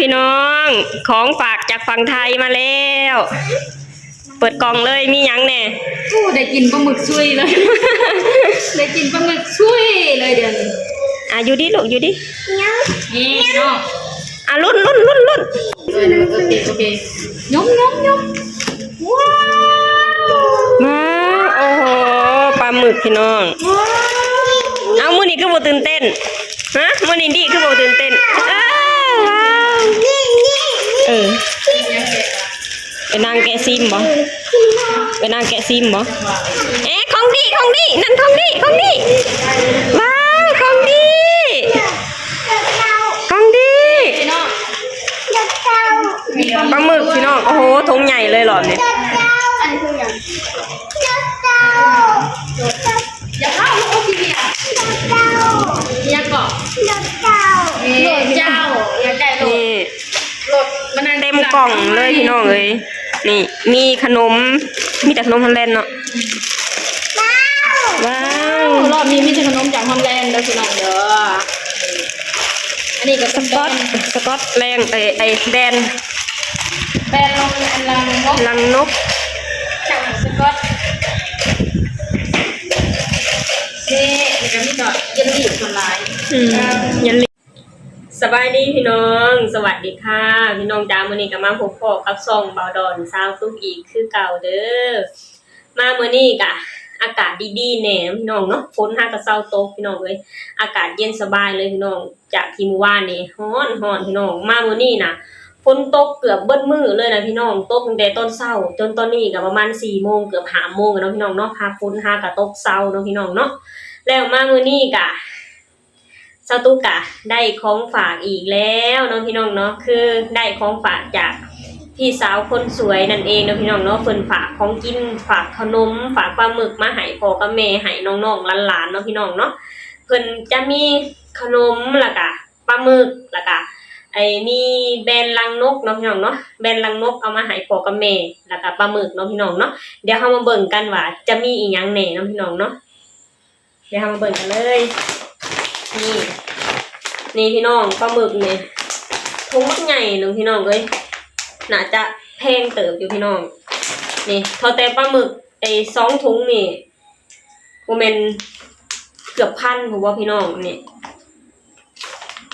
พี่น้อง ของฝากจากฝั่งไทยมาแล้ว เปิดกล่องเลยมีหยังแน่ผู้ได้กินปลาหมึกช่วยเลย ได้กินปลาหมึกช่วยเลยเดี๋ยวนี้อะอยู่ดิลูกอยู่ดินี่เนาะอะลุ้นลุ้นลุ้นลุ้นเออโอเคโอเคยมยมยมว้าวมาโอ้โหปลาหมึกพี่น้อง ว้าวเอามื้อนี้คือบ่ตื่นเต้นฮะมื้อนี้ดีคือบ่ตื่นเต้นอ้าวว้าว เออไปนางแกะซิมบ่ไปนางแกะซิมบ่เอ๊ะของดีของดีนั่นของดีของดีว้าวของดีของดีเนาะปลาหมึกพี่น้องโอ้โหทงใหญ่เลยเหรอเนี่ย กล่องเลยพี่น้องเอ้ยนี่ มีขนม มีแต่ขนมฮอลแลนด์เนาะว้าวรอบนี้มีแต่ขนมจากฮอลแลนด์เด้อพี่น้องเด้ออันนี้ก็สกอตสกอตแรงไอไอแดนแบรนด์ลงอันลังนกลังนกจากสกอตนี่นี่ก็มีต่อเยลลี่คนหลายอืมยันลิ สบายดีพี่น้อง สวัสดีค่ะ พี่น้องจ้ามื้อนี้ก็มาพบพ่อกับซองเบาดอนซาวซุกอีกคือเก่าเด้อมามื้อนี้กะอากาศดีๆแน่พี่น้องเนาะฝนหากระเซาตกพี่น้องเอ้ยอากาศเย็นสบายเลยพี่น้องจากที่เมื่อวานนี่ร้อนร้อนพี่น้องมามื้อนี้นะฝนตกเกือบเบิดมื้อเลยนะพี่น้องตกตั้งแต่ตอนเช้า จนตอนนี้ก็ประมาณ4โมงเกือบ5โมงแล้วพี่น้องเนาะพาฝนหากระตกเช้าเนาะพี่น้องเนาะแล้วมามื้อนี้กะ สตุกะได้ของฝากอีกแล้วเนาะพี่น้องเนาะคือได้ของฝากจากพี่สาวคนสวยนั่นเองเนาะพี่น้องเนาะเพิ่นฝากของกินฝากขนมฝากปลาหมึกมาให้พ่อกับแม่ให้น้องๆหลานๆเนาะพี่น้องเนาะเพิ่นจะมีขนมล้วก็ปลาหมึกล้วก็ไอ้มีแบรนด์ลังนกเนาะพี่น้องเนาะแบรนด์ลังนกเอามาให้พ่อกับแม่แล้วก็ปลาหมึกเนาะพี่น้องเนาะเดี๋ยวเฮามาเบิ่งกันว่าจะมีอีหยังแหน่เนาะพี่น้องเนาะเดี๋ยวเฮามาเบิ่งกันเลย นี่ นี่พี่น้องปลาหมึกเนี่ยทุงมักใหญ่หนึ่งพี่น้องเลยน่าจะแพงเติบอยู่พี่น้อง นี่เทอแต่ปลาหมึกไอ้สองถุงนี่โมเมนเกือบพันผมว่าพี่น้องนี่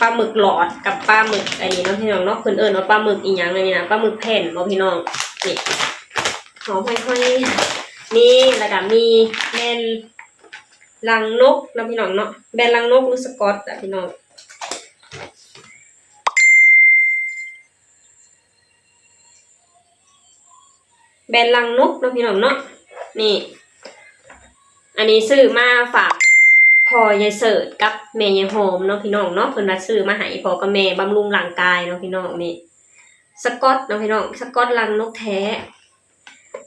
ปลาหมึกหลอดกับปลาหมึกอันนี้เนาะพี่น้องเนาะเพิ่นเอิ้นว่าปลาหมึกอีหยังอันนี้นะปลาหมึกแผ่นเนาะพี่น้องนี่หอมค่อยๆนี่แล้วก็มีแม่น ลังนกนะพี่น้องเนาะแบรนด์ลังนกหรือสกอตอะพี่น้องแบรนด์ลังนกนะพี่น้องเนาะนี่ อันนี้ซื้อมาฝากพอยายเสิร์ตกับแม่ยายโฮมเนาะพี่น้องเนาะเพิ่นว่าซื้อมาให้พอกับแม่บำรุงร่างกายเนาะพี่น้องนี่สกอตเนาะพี่น้องสกอตลังนกแท้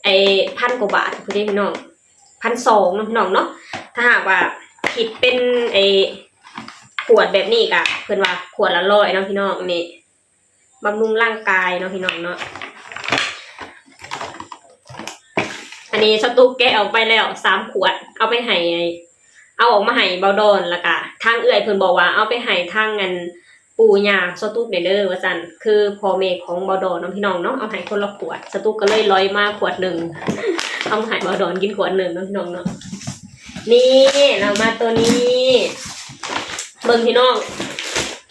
ไอพันกว่าบาทพี่เด้พี่น้อง พันสองเนาะพี่น้องเนาะถ้าหากว่าผิดเป็นไอขวดแบบนี้กะเพิ่อนว่าขวดละร้อยเนาะพี่น้องนี่บำรุงร่างกายเนาะพี่น้องเนาะอันนี้สตุกแกะออกไปแล้วสามขวด เอาไปให้เอาออกมาให้เบาดอนละกะทางเอื้อยเพิ่อนบอกว่าเอาไปให้ทางเงิน ปู่ย่าสตุกเด้อเด้อว่าซั่นคือพ่อแม่ของบาดอนเนาะพี่น้องเนาะเอาให้คนละขวดสตุกก็เลยร้อยมาขวดหนึ่งเอามาให้เบาดอนกินขวดหนึ่งเนาะพี่น้องเนาะนี่เรามาตัวนี้เบิ่งพี่น้อง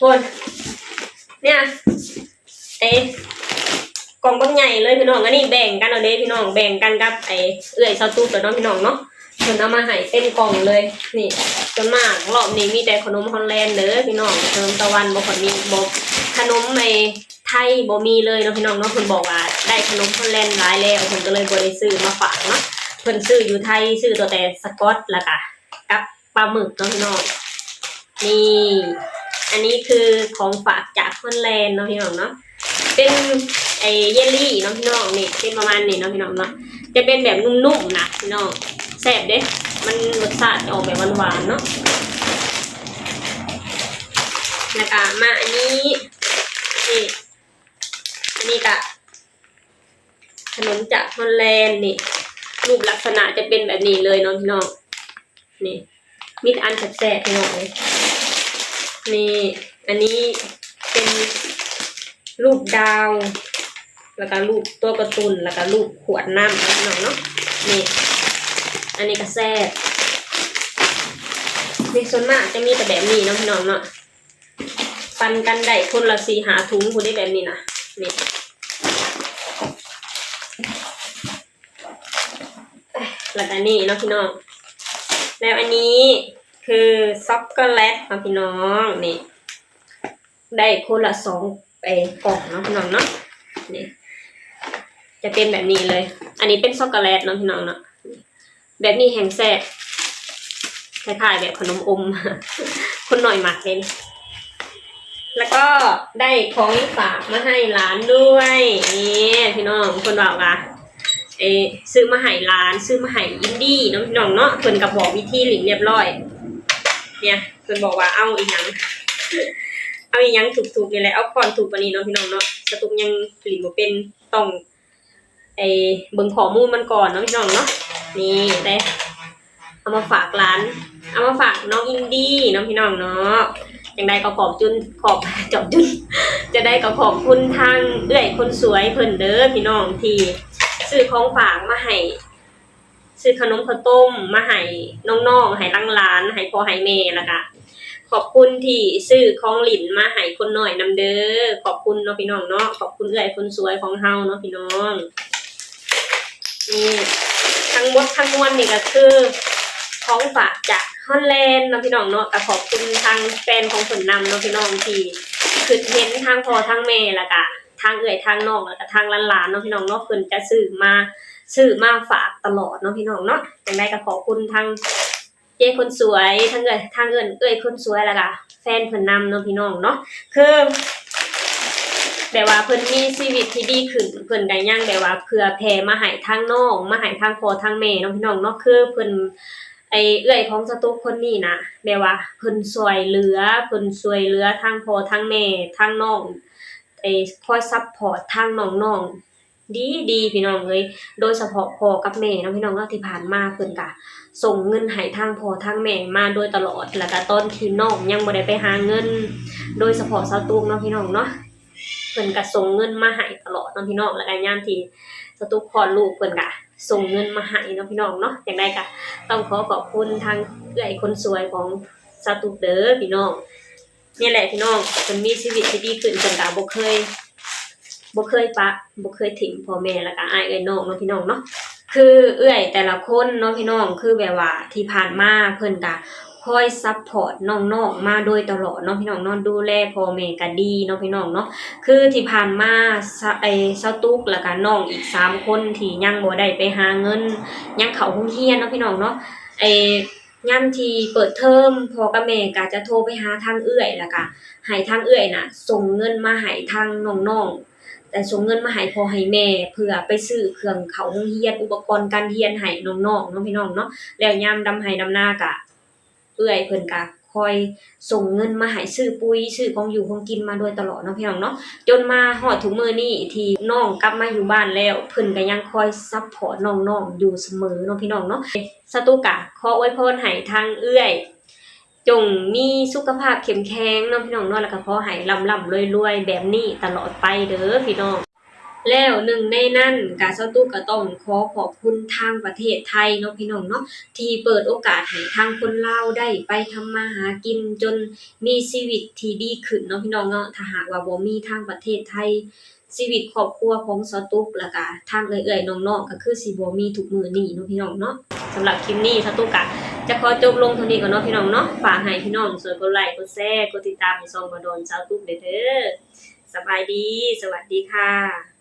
คนเนี่ยไอ้กล่องบักใหญ่เลยพี่น้องอันนี้แบ่งกันเอาเด้พี่น้องแบ่งกันกับไอ้เอื้อยซาตู้ตัวน้องพี่น้องเนาะ เพิ่นเอามาให้เต็มกล่องเลย นี่จนมากรอบนี้มีแต่ขนมฮอลแลนด์เด้อพี่น้องขนมตะวันบ่ค่อยมีบ่ขนมไอ้ไทยบ่มีเลยเนาะพี่น้องเนาะเพิ่นบอกว่าได้ขนมฮอลแลนด์หลายแล้วเพิ่นก็เลยบ่ได้ซื้อมาฝากเนาะเพิ่นซื้ออยู่ไทยซื้อตัวแต่สกอตแล้วก็กับปลาหมึกเนาะพี่น้องนี่อันนี้คือของฝากจากฮอลแลนด์เนาะพี่น้องเนาะเป็นไอเยลลี่เนาะพี่น้องนี่เป็นประมาณนี้เนาะพี่น้องเนาะจะเป็นแบบนุ่มๆนะพี่น้อง แซ่บเด้ มันรสชาติจะออกแบบหวานๆเนาะแล้วก็มาอันนี้นี่อันนี้ก็ขนมจากฮอลแลนด์นี่รูปลักษณะจะเป็นแบบนี้เลยเนาะพี่น้องนี่มีแต่อันแสบๆพี่น้องเลยนี่อันนี้เป็นรูปดาว แล้วก็รูปตัวการ์ตูนแล้วก็รูปขวดน้ำพี่น้องเนาะนี่ อันนี้ก็แซ่บนี่ส่วนมากจะมีแต่แบบนี้เนาะพี่น้องเนาะปันกันได้คนละสี่หาถุงผู้ได้แบบนี้นะนี่แล้วก็นี่เนาะพี่น้อง แล้วอันนี้คือซ็อกโกแลตค่ะพี่น้องนี่ได้คนละสองไอ้กล่องเนาะพี่น้องเนาะนี่จะเป็นแบบนี้เลย อันนี้เป็นช็อกโกแลตเนาะพี่น้องเนาะ แบบนี้แห้งแซ่บคล้ายๆแบบขนมอม คนหน่อยหมักเลยแล้วก็ได้ของฝากมาให้ร้านด้วยนี่พี่น้องคนบอกว่าเอซื้อมาให้ร้าน ซื้อมาให้อินดี้เนาะพี่น้องเนาะเพิ่นกับบอกวิธีหลิงเรียบร้อย เนี่ยเพิ่นบอกว่าเอาอีหยังเอาอีหยังถูกๆนี่แหละเอาก่อนถูกกว่านี้เนาะพี่น้องเนาะสตุกยังหลิงบ่เป็นต้องไอเบิ่งข้อมูลมันก่อนเนาะพี่น้องเนาะ นี่ได้เอามาฝากร้าน เอามาฝากน้องอินดี้น้องพี่น้องเนาะอย่างใดก็ขอบจุนขอบจอบจุน จะได้ก็ขอบคุณทางเอื้อยคนสวยเพิ่นเด้อพี่น้องที่ซื้อของฝากมาให้ซื้อขนมข้าวต้มมาให้น้องๆให้ลังร้านให้พ่อให้แม่แล้วก็ขอบคุณที่ซื้อของหลินมาให้คนหน่อยนำเด้อขอบคุณเนาะพี่น้องเนาะขอบคุณเอื้อยคนสวยของเฮาเนาะพี่น้องนี่ ทั้งหมดทั้งมวลนี่ก็คือของฝากจากฮอลแลนด์เนาะพี่น้องเนาะก็ขอบคุณทางแฟนของผลนำเนาะพี่น้องที่คือเห็นทางพ่อทางแม่แล้วก็ทางเอื่อยทางน้องแล้วก็ทางหลานๆเนาะพี่น้องเนาะเพิ่นจะซื้อมาซื้อมาฝากตลอดเนาะพี่น้องเนาะอย่างไรก็ขอบคุณทางเจ้คนสวยทางเอื่อยทางเอื่อยเอื่อยคนสวยแล้วก็แฟนเพิ่นนำเนาะพี่น้องเนาะคือ แบบว่าเพิ่นมีชีวิตที่ดีขึ้นเพิ่นก็ยังแบบว่าเพื่อแผ่มาให้ทางน้องมาให้ทางพ่อทางแม่เนาะพี่น้องเนาะคือเพิ่นไอเอื้อยของสตูคนนี้นะแบบว่าเพิ่นช่วยเหลือเพิ่นช่วยเหลือทางพ่อทางแม่ทางน้องไอคอยซัพพอร์ตทางน้องๆดีดีพี่น้องเอ้ยโดยเฉพาะพ่อกับแม่เนาะพี่น้องเนาะที่ผ่านมาเพิ่นก็ส่งเงินให้ทางพ่อทางแม่มาโดยตลอดแล้วก็ตอนที่น้องยังบ่ได้ไปหาเงิน โดยเฉพาะสตูเนาะพี่น้องเนาะ เพิ่นก็ส่งเงินมาให้ตลอดเนาะพี่น้องแล้วก็ยามที่สตุกคลอดลูกเพิ่นก็ส่งเงินมาให้เนาะพี่น้องเนาะอย่างไรก็ต้องขอขอบคุณทางเอื้อยคนสวยของสตุกเด้อพี่น้องนี่แหละพี่น้องเพิ่นมีชีวิตที่ดีขึ้นเพิ่นก็บ่เคยบ่เคยปะบ่เคยถิ่มพ่อแม่แล้วก็อ้ายเอ้ยน้องเนาะพี่น้องเนาะ คือเอื้อยแต่ละคนเนาะพี่น้องคือแบบว่าที่ผ่านมาเพิ่นก็คอยซัพพอร์ตน้องๆมาโดยตลอดเนาะพี่น้องนาะดูแลพ่อแม่ก็ดีเนาะพี่น้องเนาะคือที่ผ่านมาไอ้เซาตุกแล้วก็น้องอีกสามคนที่ยังบ่ได้ไปหาเงิน ยังเข้าโรงเรียนเนาะพี่น้องเนาะไอ้ยามที่เปิดเทอมพ่อกับแม่ก็จะโทรไปหาทางเอื้อยแล้วก็ให้ทางเอื้อยน่ะส่งเงินมาให้ทางน้องๆ แต่ส่งเงินมาให้พ่อให้แม่ เพื่อไปซื้อเครื่องเขาโรงเรียนอุปกรณ์การเรียนให้น้องๆเนาะพี่น้องเนาะแล้วยามดำไห้ดำนาก็เอื้อยเพิ่นก็คอยส่งเงินมาให้ซื้อปุ๋ยซื้อของอยู่ของกินมาโดยตลอดเนาะพี่น้องเนาะจนมาฮอดทุกมื้อนี้ที่น้องกลับมาอยู่บ้านแล้วเพิ่นก็ยังคอยซัพพอร์ตน้องๆอยู่เสมอเนาะพี่น้องเนาะสตุกะขออวยพรให้ทางเอื้อย จงมีสุขภาพเข้มแข็งเนาะพี่น้องนาะแล้วก็ขอห้ร่ำๆรวยๆแบบนี้ตลอดไปเด้อพี่น้อง แล้วหนึ่งในนั้นกาซาตู้ก็ต้องขอขอบคุณทางประเทศไทยเนาะพี่น้องเนาะที่เปิดโอกาสให้ทางคนลาวได้ไปทำมาหากินจนมีชีวิตที่ดีขึ้นเนาะพี่น้องเนาะถ้าหากว่าบ่มีทางประเทศไทยชีวิตครอบครัวของเซาตุกแล้วก็ทางเอื้อยๆน้องๆก็คือสิบ่มีทุกมือนี้เนาะพี่น้องเนาะสำหรับคลิปนี้เซาตุกก็ จะขอจบลงเท่านี้ก่อนเนาะพี่น้องเนาะฝากให้พี่น้องส่วยกดไลค์กดแชร์กดติดตามให้ช่งมาโดนเซาตุกเด้อเด้อสบายดี สวัสดีค่ะ